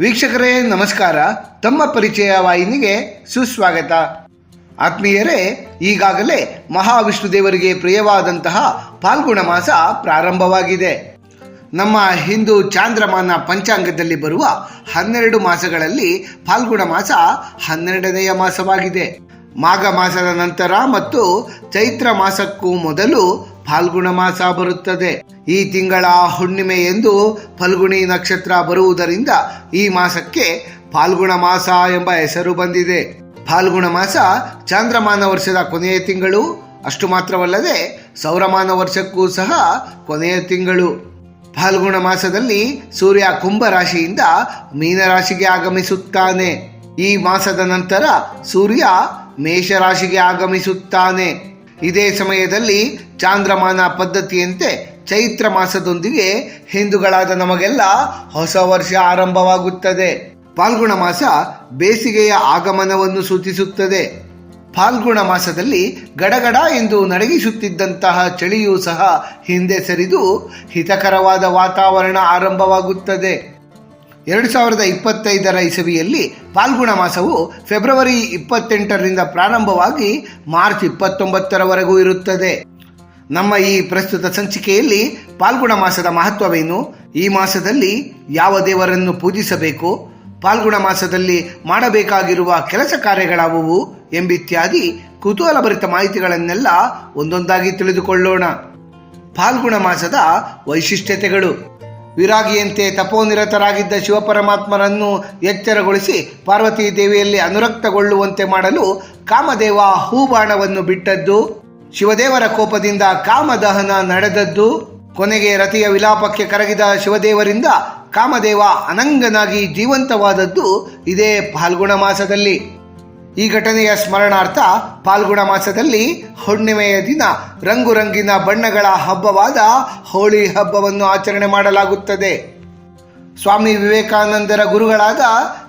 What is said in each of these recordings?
ವೀಕ್ಷಕರೇ, ನಮಸ್ಕಾರ. ತಮ್ಮ ಪರಿಚಯ ವಾಹಿನಿಗೆ ಸುಸ್ವಾಗತ. ಆತ್ಮೀಯರೇ, ಈಗಾಗಲೇ ಮಹಾವಿಷ್ಣು ದೇವರಿಗೆ ಪ್ರಿಯವಾದಂತಹ ಫಾಲ್ಗುಣ ಮಾಸ ಪ್ರಾರಂಭವಾಗಿದೆ. ನಮ್ಮ ಹಿಂದೂ ಚಾಂದ್ರಮಾನ ಪಂಚಾಂಗದಲ್ಲಿ ಬರುವ ಹನ್ನೆರಡು ಮಾಸಗಳಲ್ಲಿ ಫಾಲ್ಗುಣ ಮಾಸ ಹನ್ನೆರಡನೆಯ ಮಾಸವಾಗಿದೆ. ಮಾಘ ಮಾಸದ ನಂತರ ಮತ್ತು ಚೈತ್ರ ಮಾಸಕ್ಕೂ ಮೊದಲು ಫಾಲ್ಗುಣ ಮಾಸ ಬರುತ್ತದೆ. ಈ ತಿಂಗಳ ಹುಣ್ಣಿಮೆ ಎಂದು ಫಲ್ಗುಣಿ ನಕ್ಷತ್ರ ಬರುವುದರಿಂದ ಈ ಮಾಸಕ್ಕೆ ಫಾಲ್ಗುಣ ಮಾಸ ಎಂಬ ಹೆಸರು ಬಂದಿದೆ. ಫಾಲ್ಗುಣ ಮಾಸ ಚಾಂದ್ರಮಾನ ವರ್ಷದ ಕೊನೆಯ ತಿಂಗಳು. ಅಷ್ಟು ಮಾತ್ರವಲ್ಲದೆ ಸೌರಮಾನ ವರ್ಷಕ್ಕೂ ಸಹ ಕೊನೆಯ ತಿಂಗಳು. ಫಾಲ್ಗುಣ ಮಾಸದಲ್ಲಿ ಸೂರ್ಯ ಕುಂಭ ರಾಶಿಯಿಂದ ಮೀನರಾಶಿಗೆ ಆಗಮಿಸುತ್ತಾನೆ. ಈ ಮಾಸದ ನಂತರ ಸೂರ್ಯ ಮೇಷರಾಶಿಗೆ ಆಗಮಿಸುತ್ತಾನೆ. ಇದೇ ಸಮಯದಲ್ಲಿ ಚಾಂದ್ರಮಾನ ಪದ್ಧತಿಯಂತೆ ಚೈತ್ರ ಮಾಸದೊಂದಿಗೆ ಹಿಂದೂಗಳಾದ ನಮಗೆಲ್ಲ ಹೊಸ ವರ್ಷ ಆರಂಭವಾಗುತ್ತದೆ. ಫಾಲ್ಗುಣ ಮಾಸ ಬೇಸಿಗೆಯ ಆಗಮನವನ್ನು ಸೂಚಿಸುತ್ತದೆ. ಫಾಲ್ಗುಣ ಮಾಸದಲ್ಲಿ ಗಡಗಡ ಎಂದು ನಡಗಿಸುತ್ತಿದ್ದಂತಹ ಚಳಿಯೂ ಸಹ ಹಿಂದೆ ಸರಿದು ಹಿತಕರವಾದ ವಾತಾವರಣ ಆರಂಭವಾಗುತ್ತದೆ. ಎರಡು ಸಾವಿರದ ಇಪ್ಪತ್ತೈದರ ಇಸವಿಯಲ್ಲಿ ಫಾಲ್ಗುಣ ಮಾಸವು ಫೆಬ್ರವರಿ ಇಪ್ಪತ್ತೆಂಟರಿಂದ ಪ್ರಾರಂಭವಾಗಿ ಮಾರ್ಚ್ ಇಪ್ಪತ್ತೊಂಬತ್ತರವರೆಗೂ ಇರುತ್ತದೆ. ನಮ್ಮ ಈ ಪ್ರಸ್ತುತ ಸಂಚಿಕೆಯಲ್ಲಿ ಫಾಲ್ಗುಣ ಮಾಸದ ಮಹತ್ವವೇನು? ಈ ಮಾಸದಲ್ಲಿ ಯಾವ ದೇವರನ್ನು ಪೂಜಿಸಬೇಕು? ಫಾಲ್ಗುಣ ಮಾಸದಲ್ಲಿ ಮಾಡಬೇಕಾಗಿರುವ ಕೆಲಸ ಕಾರ್ಯಗಳಾವುವು ಎಂಬಿತ್ಯಾದಿ ಕುತೂಹಲಭರಿತ ಮಾಹಿತಿಗಳನ್ನೆಲ್ಲ ಒಂದೊಂದಾಗಿ ತಿಳಿದುಕೊಳ್ಳೋಣ. ಫಾಲ್ಗುಣ ಮಾಸದ ವೈಶಿಷ್ಟ್ಯತೆಗಳು. ವಿರಾಗಿಯಂತೆ ತಪೋನಿರತರಾಗಿದ್ದ ಶಿವಪರಮಾತ್ಮರನ್ನು ಎಚ್ಚರಗೊಳಿಸಿ ಪಾರ್ವತಿ ದೇವಿಯಲ್ಲಿ ಅನುರಕ್ತಗೊಳ್ಳುವಂತೆ ಮಾಡಲು ಕಾಮದೇವ ಹೂಬಾಣವನ್ನು ಬಿಟ್ಟದ್ದು, ಶಿವದೇವರ ಕೋಪದಿಂದ ಕಾಮದಹನ ನಡೆದದ್ದು, ಕೊನೆಗೆ ರತಿಯ ವಿಲಾಪಕ್ಕೆ ಕರಗಿದ ಶಿವದೇವರಿಂದ ಕಾಮದೇವ ಅನಂಗನಾಗಿ ಜೀವಂತವಾದದ್ದು ಇದೇ ಫಾಲ್ಗುಣ ಮಾಸದಲ್ಲಿ. ಈ ಘಟನೆಯ ಸ್ಮರಣಾರ್ಥ ಫಾಲ್ಗುಣ ಮಾಸದಲ್ಲಿ ಹುಣ್ಣಿಮೆಯ ದಿನ ರಂಗು ರಂಗಿನ ಬಣ್ಣಗಳ ಹಬ್ಬವಾದ ಹೋಳಿ ಹಬ್ಬವನ್ನು ಆಚರಣೆ ಮಾಡಲಾಗುತ್ತದೆ. ಸ್ವಾಮಿ ವಿವೇಕಾನಂದರ ಗುರುಗಳಾದ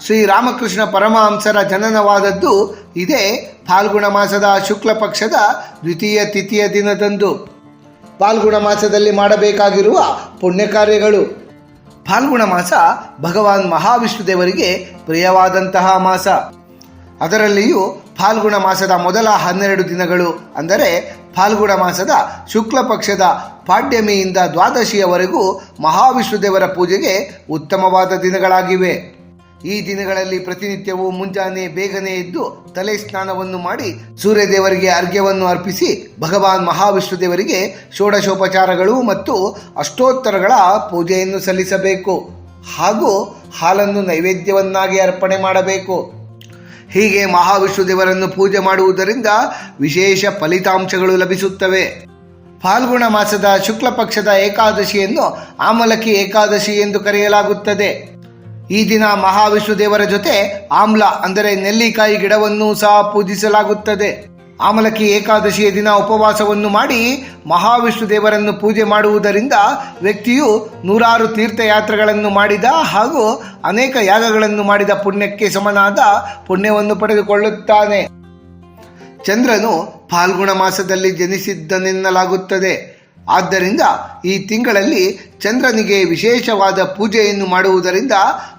ಶ್ರೀ ರಾಮಕೃಷ್ಣ ಪರಮಹಂಸರ ಜನನವಾದದ್ದು ಇದೇ ಫಾಲ್ಗುಣ ಮಾಸದ ಶುಕ್ಲ ಪಕ್ಷದ ದ್ವಿತೀಯ ತಿಥಿಯ ದಿನದಂದು. ಫಾಲ್ಗುಣ ಮಾಸದಲ್ಲಿ ಮಾಡಬೇಕಾಗಿರುವ ಪುಣ್ಯ ಕಾರ್ಯಗಳು. ಫಾಲ್ಗುಣ ಮಾಸ ಭಗವಾನ್ ಮಹಾವಿಷ್ಣು ದೇವರಿಗೆ ಪ್ರಿಯವಾದಂತಹ ಮಾಸ. ಅದರಲ್ಲಿಯೂ ಫಾಲ್ಗುಣ ಮಾಸದ ಮೊದಲ ಹನ್ನೆರಡು ದಿನಗಳು ಅಂದರೆ ಫಾಲ್ಗುಣ ಮಾಸದ ಶುಕ್ಲ ಪಕ್ಷದ ಪಾಡ್ಯಮಿಯಿಂದ ದ್ವಾದಶಿಯವರೆಗೂ ಮಹಾವಿಷ್ಣುದೇವರ ಪೂಜೆಗೆ ಉತ್ತಮವಾದ ದಿನಗಳಾಗಿವೆ. ಈ ದಿನಗಳಲ್ಲಿ ಪ್ರತಿನಿತ್ಯವೂ ಮುಂಜಾನೆ ಬೇಗನೆ ಎದ್ದು ತಲೆ ಸ್ನಾನವನ್ನು ಮಾಡಿ ಸೂರ್ಯದೇವರಿಗೆ ಅರ್ಘ್ಯವನ್ನು ಅರ್ಪಿಸಿ ಭಗವಾನ್ ಮಹಾವಿಷ್ಣು ದೇವರಿಗೆ ಷೋಡಶೋಪಚಾರಗಳು ಮತ್ತು ಅಷ್ಟೋತ್ತರಗಳ ಪೂಜೆಯನ್ನು ಸಲ್ಲಿಸಬೇಕು ಹಾಗೂ ಹಾಲನ್ನು ನೈವೇದ್ಯವನ್ನಾಗಿ ಅರ್ಪಣೆ ಮಾಡಬೇಕು. ಹೀಗೆ ಮಹಾವಿಷ್ಣು ದೇವರನ್ನು ಪೂಜೆ ಮಾಡುವುದರಿಂದ ವಿಶೇಷ ಫಲಿತಾಂಶಗಳು ಲಭಿಸುತ್ತವೆ. ಫಾಲ್ಗುಣ ಮಾಸದ ಶುಕ್ಲ ಪಕ್ಷದ ಏಕಾದಶಿಯನ್ನು ಆಮಲಕಿ ಏಕಾದಶಿ ಎಂದು ಕರೆಯಲಾಗುತ್ತದೆ. ಈ ದಿನ ಮಹಾವಿಷ್ಣು ದೇವರ ಜೊತೆ ಆಮ್ಲ ಅಂದರೆ ನೆಲ್ಲಿಕಾಯಿ ಗಿಡವನ್ನು ಸಹ ಪೂಜಿಸಲಾಗುತ್ತದೆ. ಆಮಲಕಿ ಏಕಾದಶಿಯ ದಿನ ಉಪವಾಸವನ್ನು ಮಾಡಿ ಮಹಾವಿಷ್ಣು ದೇವರನ್ನು ಪೂಜೆ ಮಾಡುವುದರಿಂದ ವ್ಯಕ್ತಿಯು ನೂರಾರು ತೀರ್ಥಯಾತ್ರೆಗಳನ್ನು ಮಾಡಿದ ಹಾಗೂ ಅನೇಕ ಯಾಗಗಳನ್ನು ಮಾಡಿದ ಪುಣ್ಯಕ್ಕೆ ಸಮನಾದ ಪುಣ್ಯವನ್ನು ಪಡೆದುಕೊಳ್ಳುತ್ತಾನೆ. ಚಂದ್ರನು ಫಾಲ್ಗುಣ ಮಾಸದಲ್ಲಿ ಜನಿಸಿದ್ದನೆನ್ನಲಾಗುತ್ತದೆ. ಆದ್ದರಿಂದ ಈ ತಿಂಗಳಲ್ಲಿ ಚಂದ್ರನಿಗೆ ವಿಶೇಷವಾದ ಪೂಜೆಯನ್ನು ಮಾಡುವುದರಿಂದ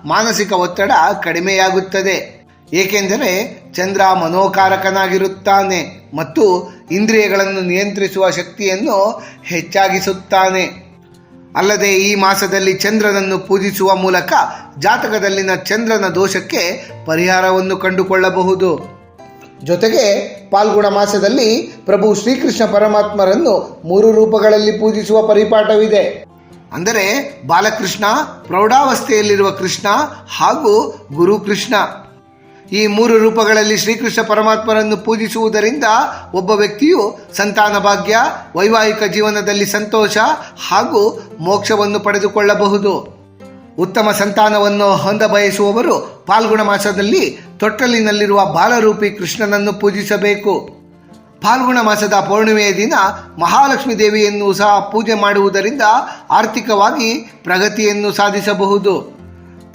ಮಾನಸಿಕ ಒತ್ತಡ ಕಡಿಮೆಯಾಗುತ್ತದೆ. ಏಕೆಂದರೆ ಚಂದ್ರ ಮನೋಕಾರಕನಾಗಿರುತ್ತಾನೆ ಮತ್ತು ಇಂದ್ರಿಯಗಳನ್ನು ನಿಯಂತ್ರಿಸುವ ಶಕ್ತಿಯನ್ನು ಹೆಚ್ಚಾಗಿಸುತ್ತಾನೆ. ಅಲ್ಲದೆ ಈ ಮಾಸದಲ್ಲಿ ಚಂದ್ರನನ್ನು ಪೂಜಿಸುವ ಮೂಲಕ ಜಾತಕದಲ್ಲಿನ ಚಂದ್ರನ ದೋಷಕ್ಕೆ ಪರಿಹಾರವನ್ನು ಕಂಡುಕೊಳ್ಳಬಹುದು. ಜೊತೆಗೆ ಪಾಲ್ಗುಣ ಮಾಸದಲ್ಲಿ ಪ್ರಭು ಶ್ರೀಕೃಷ್ಣ ಪರಮಾತ್ಮರನ್ನು ಮೂರು ರೂಪಗಳಲ್ಲಿ ಪೂಜಿಸುವ ಪರಿಪಾಠವಿದೆ. ಅಂದರೆ ಬಾಲಕೃಷ್ಣ, ಪ್ರೌಢಾವಸ್ಥೆಯಲ್ಲಿರುವ ಕೃಷ್ಣ ಹಾಗೂ ಗುರುಕೃಷ್ಣ. ಈ ಮೂರು ರೂಪಗಳಲ್ಲಿ ಶ್ರೀಕೃಷ್ಣ ಪರಮಾತ್ಮರನ್ನು ಪೂಜಿಸುವುದರಿಂದ ಒಬ್ಬ ವ್ಯಕ್ತಿಯು ಸಂತಾನ ಭಾಗ್ಯ, ವೈವಾಹಿಕ ಜೀವನದಲ್ಲಿ ಸಂತೋಷ ಹಾಗೂ ಮೋಕ್ಷವನ್ನು ಪಡೆದುಕೊಳ್ಳಬಹುದು. ಉತ್ತಮ ಸಂತಾನವನ್ನು ಹೊಂದ ಬಯಸುವವರು ಫಾಲ್ಗುಣ ಮಾಸದಲ್ಲಿ ತೊಟ್ಟಲಿನಲ್ಲಿರುವ ಬಾಲರೂಪಿ ಕೃಷ್ಣನನ್ನು ಪೂಜಿಸಬೇಕು. ಫಾಲ್ಗುಣ ಮಾಸದ ಪೌರ್ಣಿಮೆಯ ದಿನ ಮಹಾಲಕ್ಷ್ಮಿ ದೇವಿಯನ್ನು ಸಹ ಪೂಜೆ ಮಾಡುವುದರಿಂದ ಆರ್ಥಿಕವಾಗಿ ಪ್ರಗತಿಯನ್ನು ಸಾಧಿಸಬಹುದು.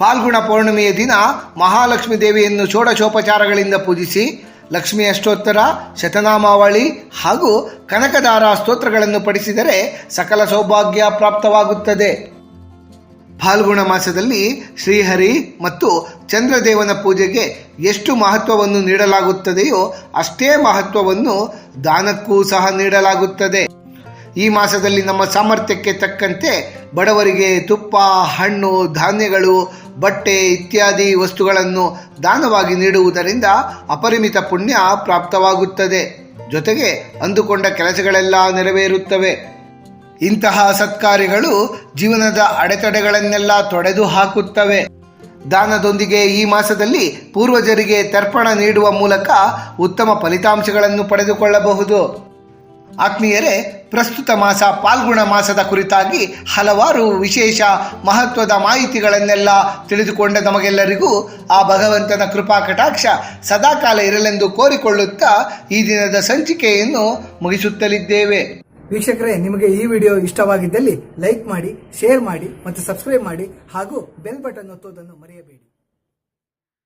ಫಾಲ್ಗುಣ ಪೌರ್ಣಿಮೆಯ ದಿನ ಮಹಾಲಕ್ಷ್ಮಿ ದೇವಿಯನ್ನು ಷೋಡಶೋಪಚಾರಗಳಿಂದ ಪೂಜಿಸಿ ಲಕ್ಷ್ಮಿ ಅಷ್ಟೋತ್ತರ, ಶತನಾಮಾವಳಿ ಹಾಗೂ ಕನಕದಾರ ಸ್ತೋತ್ರಗಳನ್ನು ಪಡಿಸಿದರೆ ಸಕಲ ಸೌಭಾಗ್ಯ ಪ್ರಾಪ್ತವಾಗುತ್ತದೆ. ಫಾಲ್ಗುಣ ಮಾಸದಲ್ಲಿ ಶ್ರೀಹರಿ ಮತ್ತು ಚಂದ್ರದೇವನ ಪೂಜೆಗೆ ಎಷ್ಟು ಮಹತ್ವವನ್ನು ನೀಡಲಾಗುತ್ತದೆಯೋ ಅಷ್ಟೇ ಮಹತ್ವವನ್ನು ದಾನಕ್ಕೂ ಸಹ ನೀಡಲಾಗುತ್ತದೆ. ಈ ಮಾಸದಲ್ಲಿ ನಮ್ಮ ಸಾಮರ್ಥ್ಯಕ್ಕೆ ತಕ್ಕಂತೆ ಬಡವರಿಗೆ ತುಪ್ಪ, ಹಣ್ಣು, ಧಾನ್ಯಗಳು ಬಟ್ಟೆ ಇತ್ಯಾದಿ ವಸ್ತುಗಳನ್ನು ದಾನವಾಗಿ ನೀಡುವುದರಿಂದ ಅಪರಿಮಿತ ಪುಣ್ಯ ಪ್ರಾಪ್ತವಾಗುತ್ತದೆ. ಜೊತೆಗೆ ಅಂದುಕೊಂಡ ಕೆಲಸಗಳೆಲ್ಲ ನೆರವೇರುತ್ತವೆ. ಇಂತಹ ಸತ್ಕಾರ್ಯಗಳು ಜೀವನದ ಅಡೆತಡೆಗಳನ್ನೆಲ್ಲ ತೊಡೆದು ಹಾಕುತ್ತವೆ. ದಾನದೊಂದಿಗೆ ಈ ಮಾಸದಲ್ಲಿ ಪೂರ್ವಜರಿಗೆ ತರ್ಪಣ ನೀಡುವ ಮೂಲಕ ಉತ್ತಮ ಫಲಿತಾಂಶಗಳನ್ನು ಪಡೆದುಕೊಳ್ಳಬಹುದು. ಆತ್ಮೀಯರೇ, ಪ್ರಸ್ತುತ ಮಾಸ ಪಾಲ್ಗುಣ ಮಾಸದ ಕುರಿತಾಗಿ ಹಲವಾರು ವಿಶೇಷ ಮಹತ್ವದ ಮಾಹಿತಿಗಳನ್ನೆಲ್ಲ ತಿಳಿದುಕೊಂಡ ನಮಗೆಲ್ಲರಿಗೂ ಆ ಭಗವಂತನ ಕೃಪಾ ಕಟಾಕ್ಷ ಸದಾಕಾಲ ಇರಲೆಂದು ಕೋರಿಕೊಳ್ಳುತ್ತಾ ಈ ದಿನದ ಸಂಚಿಕೆಯನ್ನು ಮುಗಿಸುತ್ತಲಿದ್ದೇವೆ. ವೀಕ್ಷಕರೇ, ನಿಮಗೆ ಈ ವಿಡಿಯೋ ಇಷ್ಟವಾಗಿದ್ದಲ್ಲಿ ಲೈಕ್ ಮಾಡಿ, ಶೇರ್ ಮಾಡಿ ಮತ್ತು ಸಬ್ಸ್ಕ್ರೈಬ್ ಮಾಡಿ ಹಾಗೂ ಬೆಲ್ ಬಟನ್ ಒತ್ತುವುದನ್ನು ಮರೆಯಬೇಡಿ.